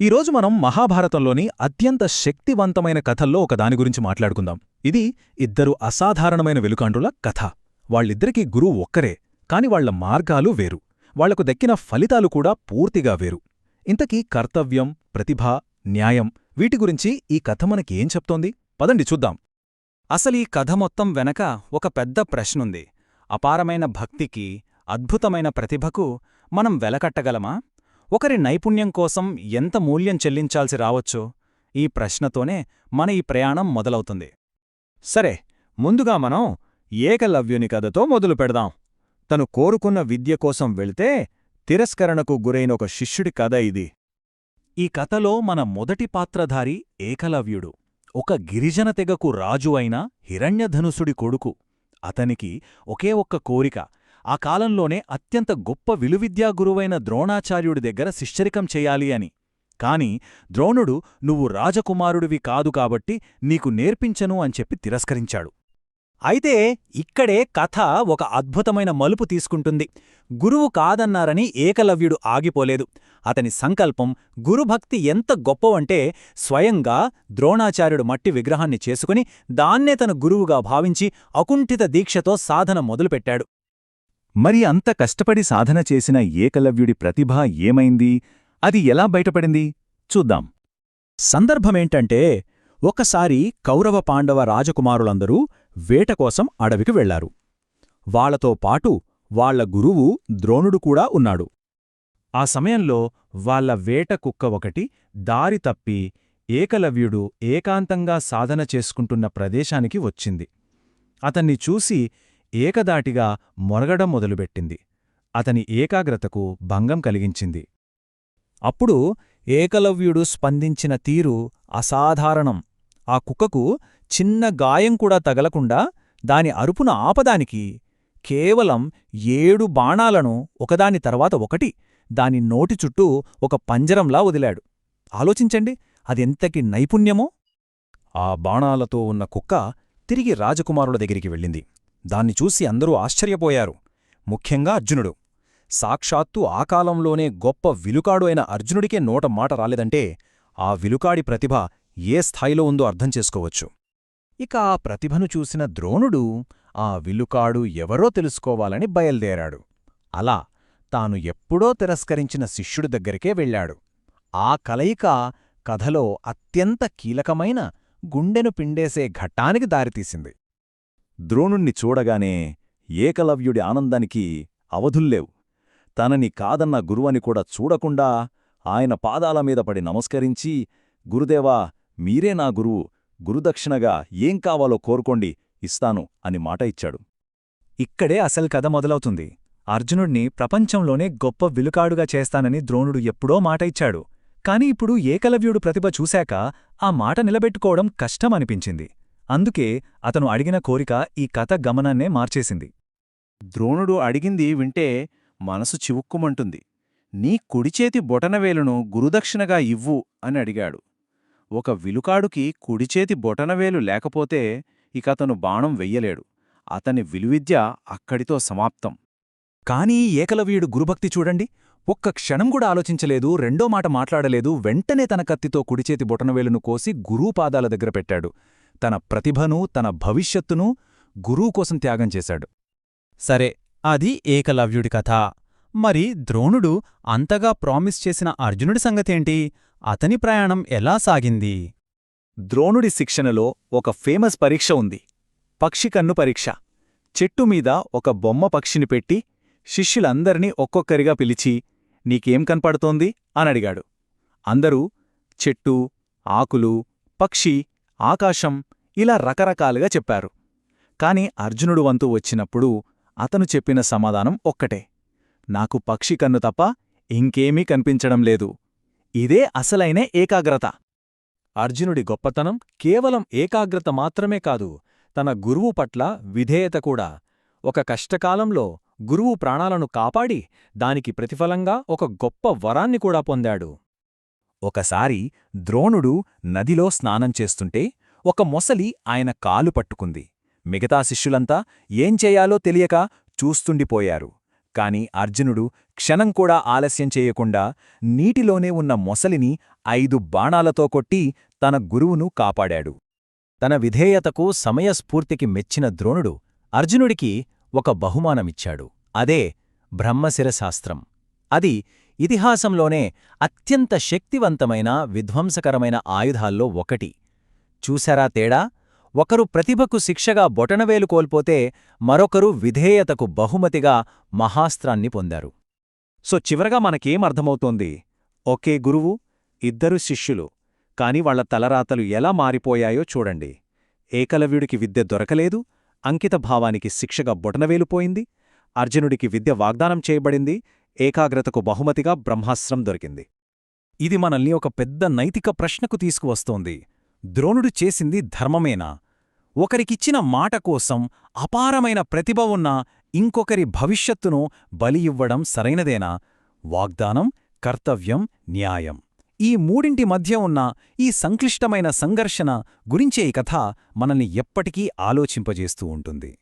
ఈరోజు మనం మహాభారతంలోని అత్యంత శక్తివంతమైన కథల్లో ఒక దాని గురించి మాట్లాడుకుందాం. ఇది ఇద్దరు అసాధారణమైన వెలుకాండ్రుల కథ. వాళ్ళిద్దరికీ గురువు ఒక్కరే కాని వాళ్ళ మార్గాలు వేరు. వాళ్ళకు దక్కిన ఫలితాలు కూడా పూర్తిగా వేరు. ఇంతకీ కర్తవ్యం ప్రతిభ న్యాయం వీటి గురించి ఈ కథ మనకేం చెప్తోంది? పదండి చూద్దాం. అసలీ కథ మొత్తం వెనక ఒక పెద్ద ప్రశ్నుంది. అపారమైన భక్తికి అద్భుతమైన ప్రతిభకు మనం వెలకట్టగలమా? ఒకరి నైపుణ్యం కోసం ఎంత మూల్యం చెల్లించాల్సి రావచ్చో ఈ ప్రశ్నతోనే మన ఈ ప్రయాణం మొదలవుతుంది. సరే ముందుగా మనం ఏకలవ్యుని కథతో మొదలు పెడదాం. తను కోరుకున్న విద్య కోసం వెళితే తిరస్కరణకు గురైన ఒక శిష్యుడి కథ ఇది. ఈ కథలో మన మొదటి పాత్రధారి ఏకలవ్యుడు. ఒక గిరిజన తెగకు రాజు అయిన హిరణ్యధనుసుడి కొడుకు. అతనికి ఒకే ఒక్క కోరిక ఆ కాలంలోనే అత్యంత గొప్ప విలువిద్యా గురువైన ద్రోణాచార్యుడి దగ్గర శిష్యరికం చేయాలి అని. కాని ద్రోణుడు నువ్వు రాజకుమారుడివి కాదు కాబట్టి నీకు నేర్పించను అని చెప్పి తిరస్కరించాడు. అయితే ఇక్కడే కథ ఒక అద్భుతమైన మలుపు తీసుకుంటుంది. గురువు కాదన్నారని ఏకలవ్యుడు ఆగిపోలేదు. అతని సంకల్పం గురుభక్తి ఎంత గొప్పవంటే స్వయంగా ద్రోణాచార్యుడు మట్టి విగ్రహాన్ని చేసుకుని దాన్నే తన గురువుగా భావించి అకుంఠిత దీక్షతో సాధన మొదలుపెట్టాడు. మరి అంత కష్టపడి సాధన చేసిన ఏకలవ్యుడి ప్రతిభ ఏమైంది? అది ఎలా బయటపడింది? చూద్దాం. సందర్భమేంటంటే ఒకసారి కౌరవ పాండవ రాజకుమారులందరూ వేటకోసం అడవికి వెళ్ళారు. వాళ్ళతో పాటు వాళ్ళ గురువు ద్రోణుడు కూడా ఉన్నాడు. ఆ సమయంలో వాళ్ళ వేట కుక్క ఒకటి దారి తప్పి ఏకలవ్యుడు ఏకాంతంగా సాధన చేసుకుంటున్న ప్రదేశానికి వచ్చింది. అతన్ని చూసి ఏకదాటిగా మొరగడం మొదలుపెట్టింది. అతని ఏకాగ్రతకు భంగం కలిగించింది. అప్పుడు ఏకలవ్యుడు స్పందించిన తీరు అసాధారణం. ఆ కుక్కకు చిన్న గాయం కూడా తగలకుండా దాని అరుపున ఆపదానికి కేవలం ఏడు బాణాలను ఒకదాని తర్వాత ఒకటి దాని నోటి చుట్టూ ఒక పంజరంలా వదిలాడు. ఆలోచించండి అదెంతకి నైపుణ్యమో? ఆ బాణాలతో ఉన్న కుక్క తిరిగి రాజకుమారుల దగ్గరికి వెళ్ళింది. దాన్ని చూసి అందరూ ఆశ్చర్యపోయారు. ముఖ్యంగా అర్జునుడు. సాక్షాత్తు ఆ కాలంలోనే గొప్ప విలుకాడు అయిన అర్జునుడికే నోట మాట రాలేదంటే ఆ విలుకాడి ప్రతిభ ఏ స్థాయిలో ఉందో అర్థం చేసుకోవచ్చు. ఇక ఆ ప్రతిభను చూసిన ద్రోణుడు ఆ విలుకాడు ఎవరో తెలుసుకోవాలని బయల్దేరాడు. అలా తాను ఎప్పుడో తిరస్కరించిన శిష్యుడి దగ్గరికే వెళ్ళాడు. ఆ కలయిక కథలో అత్యంత కీలకమైన గుండెను పిండేసే ఘట్టానికి దారితీసింది. ద్రోణుణ్ణి చూడగానే ఏకలవ్యుడి ఆనందానికి అవధుల్లేవు. తనని కాదన్న గురువని కూడా చూడకుండా ఆయన పాదాల మీద పడి నమస్కరించి గురుదేవా మీరే నా గురువు గురుదక్షిణగా ఏం కావాలో కోరుకోండి ఇస్తాను అని మాట ఇచ్చాడు. ఇక్కడే అసలు కథ మొదలవుతుంది. అర్జునుణ్ణి ప్రపంచంలోనే గొప్ప విలుకాడుగా చేస్తానని ద్రోణుడు ఎప్పుడో మాట ఇచ్చాడు. కాని ఇప్పుడు ఏకలవ్యుడు ప్రతిభ చూశాక ఆ మాట నిలబెట్టుకోవడం కష్టమనిపించింది. అందుకే అతను అడిగిన కోరిక ఈ కథ గమనాన్నే మార్చేసింది. ద్రోణుడు అడిగింది వింటే మనసు చివుక్కుమంటుంది. నీ కుడిచేతి బొటనవేలును గురుదక్షిణగా ఇవ్వు అని అడిగాడు. ఒక విలుకాడుకి కుడిచేతి బొటనవేలు లేకపోతే ఇకతను బాణం వెయ్యలేడు. అతని విలువిద్య అక్కడితో సమాప్తం. కానీ ఏకలవ్యుడు గురుభక్తి చూడండి. ఒక్క క్షణం కూడా ఆలోచించలేదు రెండో మాట మాట్లాడలేదు వెంటనే తన కత్తితో కుడిచేతి బొటనవేలును కోసి గురూపాదాల దగ్గర పెట్టాడు. తన ప్రతిభను తన భవిష్యత్తును గురువు కోసం త్యాగం చేశాడు. సరే అది ఏకలవ్యుడి కథ. మరి ద్రోణుడు అంతగా ప్రామిస్ చేసిన అర్జునుడి సంగతేంటి? అతని ప్రయాణం ఎలా సాగింది? ద్రోణుడి శిక్షణలో ఒక ఫేమస్ పరీక్ష ఉంది. పక్షికన్ను పరీక్ష. చెట్టుమీద ఒక బొమ్మ పక్షిని పెట్టి శిష్యులందర్నీ ఒక్కొక్కరిగా పిలిచి నీకేం కనపడుతోంది? అనడిగాడు అందరూ చెట్టు ఆకులు పక్షి ఆకాశం ఇలా రకరకాలుగా చెప్పారు. కాని అర్జునుడు వంతు వచ్చినప్పుడు అతను చెప్పిన సమాధానం ఒక్కటే. నాకు పక్షి కన్ను తప్ప ఇంకేమీ కనిపించడం లేదు. ఇదే అసలైన ఏకాగ్రత. అర్జునుడి గొప్పతనం కేవలం ఏకాగ్రత మాత్రమే కాదు తన గురువు పట్ల విధేయత కూడా. ఒక కష్టకాలంలో గురువు ప్రాణాలను కాపాడి దానికి ప్రతిఫలంగా ఒక గొప్ప వరాన్ని కూడా పొందాడు. ఒకసారి ద్రోణుడు నదిలో స్నానం చేస్తుంటే ఒక మొసలి ఆయన కాలు పట్టుకుంది. మిగతా శిష్యులంతా ఏం చేయాలో తెలియక చూస్తుండిపోయారు. కాని అర్జునుడు క్షణం కూడా ఆలస్యం చేయకుండా నీటిలోనే ఉన్న మొసలిని ఐదు బాణాలతో కొట్టి తన గురువును కాపాడాడు. తన విధేయతకు సమయస్ఫూర్తికి మెచ్చిన ద్రోణుడు అర్జునుడికి ఒక బహుమానమిచ్చాడు. అదే బ్రహ్మశిరశాస్త్రం. అది ఇతిహాసంలోనే అత్యంత శక్తివంతమైన విధ్వంసకరమైన ఆయుధాల్లో ఒకటి. చూశారా తేడా? ఒకరు ప్రతిభకు శిక్షగా బొటనవేలు కోల్పోతే మరొకరు విధేయతకు బహుమతిగా మహాస్త్రాన్ని పొందారు. సో చివరగా మనకేమర్థమవుతోంది ఒకే గురువు ఇద్దరు శిష్యులు. కాని వాళ్ళ తలరాతలు ఎలా మారిపోయాయో చూడండి. ఏకలవ్యుడికి విద్య దొరకలేదు అంకితభావానికి శిక్షగా బొటనవేలుపోయింది అర్జునుడికి విద్య వాగ్దానం చేయబడింది ఏకాగ్రతకు బహుమతిగా బ్రహ్మాస్త్రం దొరికింది. ఇది మనల్ని ఒక పెద్ద నైతిక ప్రశ్నకు తీసుకువస్తోంది. ద్రోణుడు చేసింది ధర్మమేనా? ఒకరికిచ్చిన మాట కోసం అపారమైన ప్రతిభ ఉన్న ఇంకొకరి భవిష్యత్తును బలి ఇవ్వడం సరైనదేనా? వాగ్దానం కర్తవ్యం న్యాయం. ఈ మూడింటి మధ్య ఉన్న ఈ సంక్లిష్టమైన సంఘర్షణ గురించే ఈ కథ మనల్ని ఎప్పటికీ ఆలోచింపజేస్తూ ఉంటుంది.